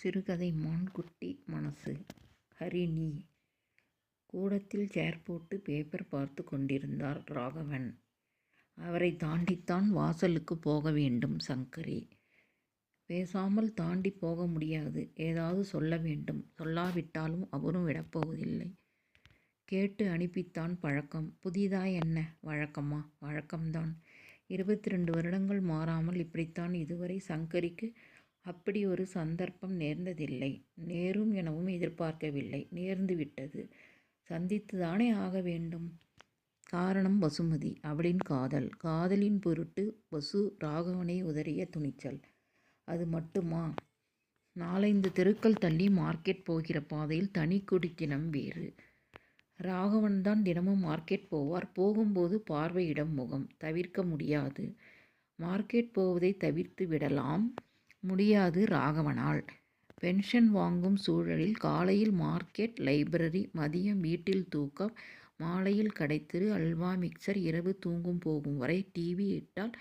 சிறுகதை மான்குட்டி மனசு. ஹரிணி கூடத்தில் சேர் போட்டு பேப்பர் பார்த்து கொண்டிருந்தார் ராகவன். அவரை தாண்டித்தான் வாசலுக்கு போக வேண்டும் சங்கரி. பேசாமல் தாண்டி போக முடியாது. ஏதாவது சொல்ல வேண்டும். சொல்லாவிட்டாலும் அவரும் விடப்போவதில்லை. கேட்டு அனுப்பித்தான் பழக்கம். புதிதா என்ன? வழக்கமா? வழக்கம்தான். இருபத்தி ரெண்டு வருடங்கள் மாறாமல் இப்படித்தான் இதுவரை சங்கரிக்கு அப்படி ஒரு சந்தர்ப்பம் நேர்ந்ததில்லை. நேரும் எனவும் எதிர்பார்க்கவில்லை. நேர்ந்து விட்டது சந்தித்துதானே ஆக வேண்டும்? காரணம் வசுமதி. அவளின் காதல். காதலின் பொருட்டு வசு ராகவனை உதறிய துணிச்சல். அது மட்டுமா? நாலைந்து தெருக்கள் தள்ளி மார்க்கெட் போகிற பாதையில் தனி குடித்தினம் வேறு. ராகவன் தான் தினமும் மார்க்கெட் போவார். போகும்போது பார்வையிடம் முகம். தவிர்க்க முடியாது. மார்க்கெட் போவதை தவிர்த்து விடலாம். முடியாது ராகவனால். பென்ஷன் வாங்கும் சூழலில் காலையில் மார்க்கெட் லைப்ரரி மதியம் வீட்டில் தூக்கம் மாலையில் கடைத்தெரு அல்வா மிக்சர் இரவு தூங்கும் போகும் வரை டிவி இட்டால்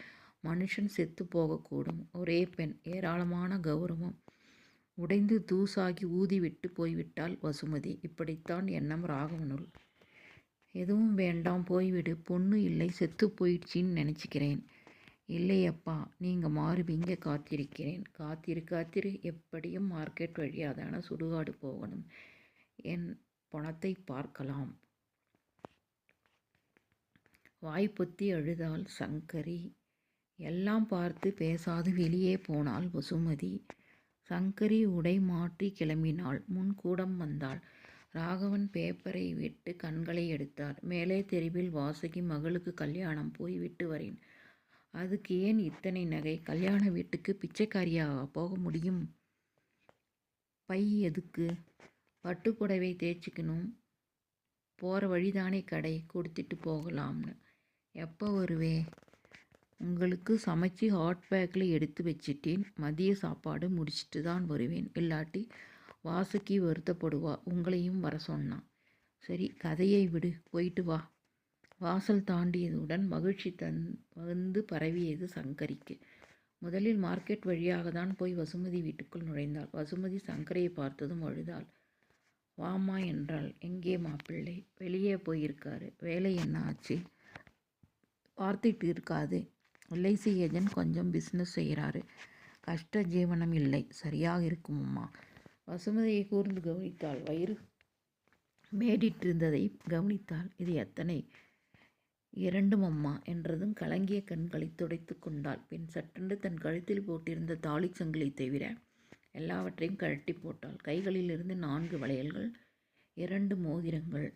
மனுஷன் செத்து போகக்கூடும். ஒரே பெண் ஏராளமான கௌரவம். உடைந்து தூசாகி ஊதிவிட்டு போய்விட்டால் வசுமதி. இப்படித்தான் எண்ணம் ராகவனுள். எதுவும் வேண்டாம் போய்விடு. பொண்ணு இல்லை செத்து போயிடுச்சின்னு நினச்சிக்கிறேன். இல்லையப்பா நீங்கள் மாறுவீங்க காத்திருக்கிறேன். காத்திரு காத்திரு எப்படியும் மார்க்கெட் வழியாக தானே சுடுகாடு போகணும். என் பணத்தை பார்க்கலாம். வாய்ப்பொத்தி அழுதால் சங்கரி. எல்லாம் பார்த்து பேசாது வெளியே போனாள் வசுமதி. சங்கரி உடை மாற்றி கிளம்பினாள். முன்கூடம் வந்தாள். ராகவன் பேப்பரை விட்டு கண்களை எடுத்தார். மேலே தெருவில் வாசகி மகளுக்கு கல்யாணம் போய் விட்டு வரேன். அதுக்கு ஏன் இத்தனை நகை? கல்யாண வீட்டுக்கு பிச்சைக்காரியாக போக முடியும்? பை எதுக்கு? பட்டுப்புடவை தேய்ச்சிக்கணும். போகிற வழிதானே கடை? கொடுத்துட்டு போகலாம்னு. எப்போ வருவே? உங்களுக்கு சமைச்சு ஹாட் பேக்கில் எடுத்து வச்சிட்டேன். மதிய சாப்பாடு முடிச்சுட்டு தான் வருவேன். இல்லாட்டி வாசுக்கி வருத்தப்படுவா. உங்களையும் வர சொன்னான் சரி கதையை விடு. போயிட்டு வா. வாசல் தாண்டியதுடன் மகிழ்ச்சி தன் வந்து பரவியது சங்கரிக்கு. முதலில் மார்க்கெட் வழியாக தான் போய் வசுமதி வீட்டுக்குள் நுழைந்தாள். வசுமதி சங்கரையை பார்த்ததும் அழுதாள். வாமா என்றாள். எங்கே மாப்பிள்ளை? வெளியே போயிருக்காரு. வேலை என்ன ஆச்சு? பார்த்துட்டு இருக்காது. எல்ஐசி ஏஜென்ட் கொஞ்சம் பிஸ்னஸ் செய்கிறாரு. கஷ்ட ஜீவனம் இல்லை. சரியாக இருக்குமம்மா. வசுமதியை கூர்ந்து கவனித்தாள். வயிறு மேடிட்டிருந்ததை கவனித்தாள். இது எத்தனை? இரண்டும் அம்மா என்றதும் கலங்கிய கண்களை துடைத்து கொண்டாள். பின் சட்டென்று தன் கழுத்தில் போட்டிருந்த தாலிச்சங்கிலி தவிர எல்லாவற்றையும் கழட்டி போட்டாள். கைகளிலிருந்து நான்கு வளையல்கள் இரண்டு மோதிரங்கள்.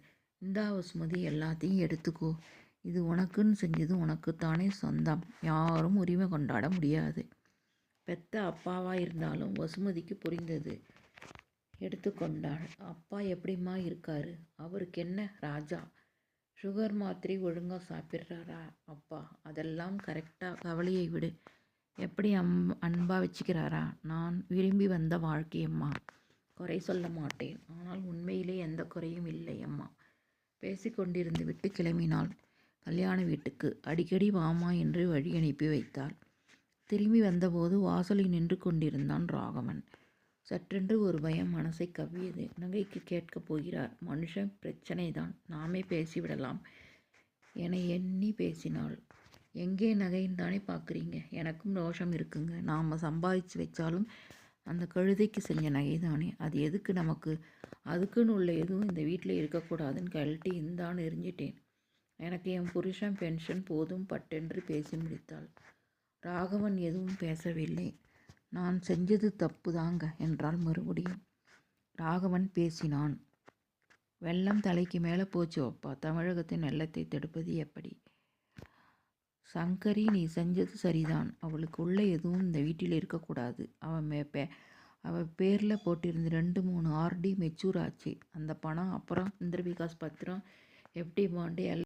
இந்தா வசுமதி எல்லாத்தையும் எடுத்துக்கோ. இது உனக்குன்னு செஞ்சது உனக்குத்தானே சொந்தம். யாரும் உரிமை கொண்டாட முடியாது. பெத்த அப்பாவாக இருந்தாலும் வசுமதிக்கு புரிந்தது. எடுத்துக்கொண்டாள் அப்பா எப்படிம்மா இருக்காரு? அவருக்கு என்ன ராஜா. சுகர் மாத்திரை ஒழுங்காக சாப்பிட்றாரா? அப்பா அதெல்லாம் கரெக்டாக கவலையை விடு. எப்படி அம் அன்பாக வச்சுக்கிறாரா? நான் விரும்பி வந்த வாழ்க்கையம்மா குறை சொல்ல மாட்டேன். ஆனால் உண்மையிலே எந்த குறையும் இல்லை அம்மா. பேசிக்கொண்டிருந்து விட்டு கிளம்பினாள். கல்யாண வீட்டுக்கு அடிக்கடி வாமா என்று வழி அனுப்பி வைத்தாள். திரும்பி வந்தபோது வாசலில் நின்று கொண்டிருந்தான் ராகவன். சற்றென்று ஒரு பயம் மனசை கவ்வியது. நகைக்கு கேட்கப் போகிறார் மனுஷன் பிரச்சனை தான் நாமே பேசிவிடலாம் என எண்ணி பேசினாள். எங்கே நகைன்னு தானே பார்க்குறீங்க எனக்கும் ரோஷம் இருக்குங்க. நாம் சம்பாதிச்சு வச்சாலும் அந்த கழுதைக்கு செஞ்ச நகை தானே அது எதுக்கு நமக்கு? அதுக்குன்னு உள்ள எதுவும் இந்த வீட்டில் இருக்கக்கூடாதுன்னு கழட்டி இந்தான்னு எரிஞ்சிட்டேன் எனக்கு என் புருஷன் பென்ஷன் போதும் பட்டென்று பேசி முடித்தாள். ராகவன் எதுவும் பேசவில்லை. நான் செஞ்சது தப்பு தாங்க என்றால் மறுபடியும். ராகவன் பேசினான். வெள்ளம் தலைக்கு மேலே போச்சு அப்பா. தமிழகத்தின் வெள்ளத்தை தடுப்பது எப்படி? சங்கரி நீ செஞ்சது சரிதான். அவளுக்கு உள்ள எதுவும் இந்த வீட்டில் இருக்கக்கூடாது. அவன் மே அவள் பேரில் போட்டிருந்த ரெண்டு மூணு ஆர்டி மெச்சூர் ஆச்சு. அந்த பணம் அப்புறம் இந்திர விகாஸ் பத்திரம் எஃப்டி பாண்டு எல்லாம்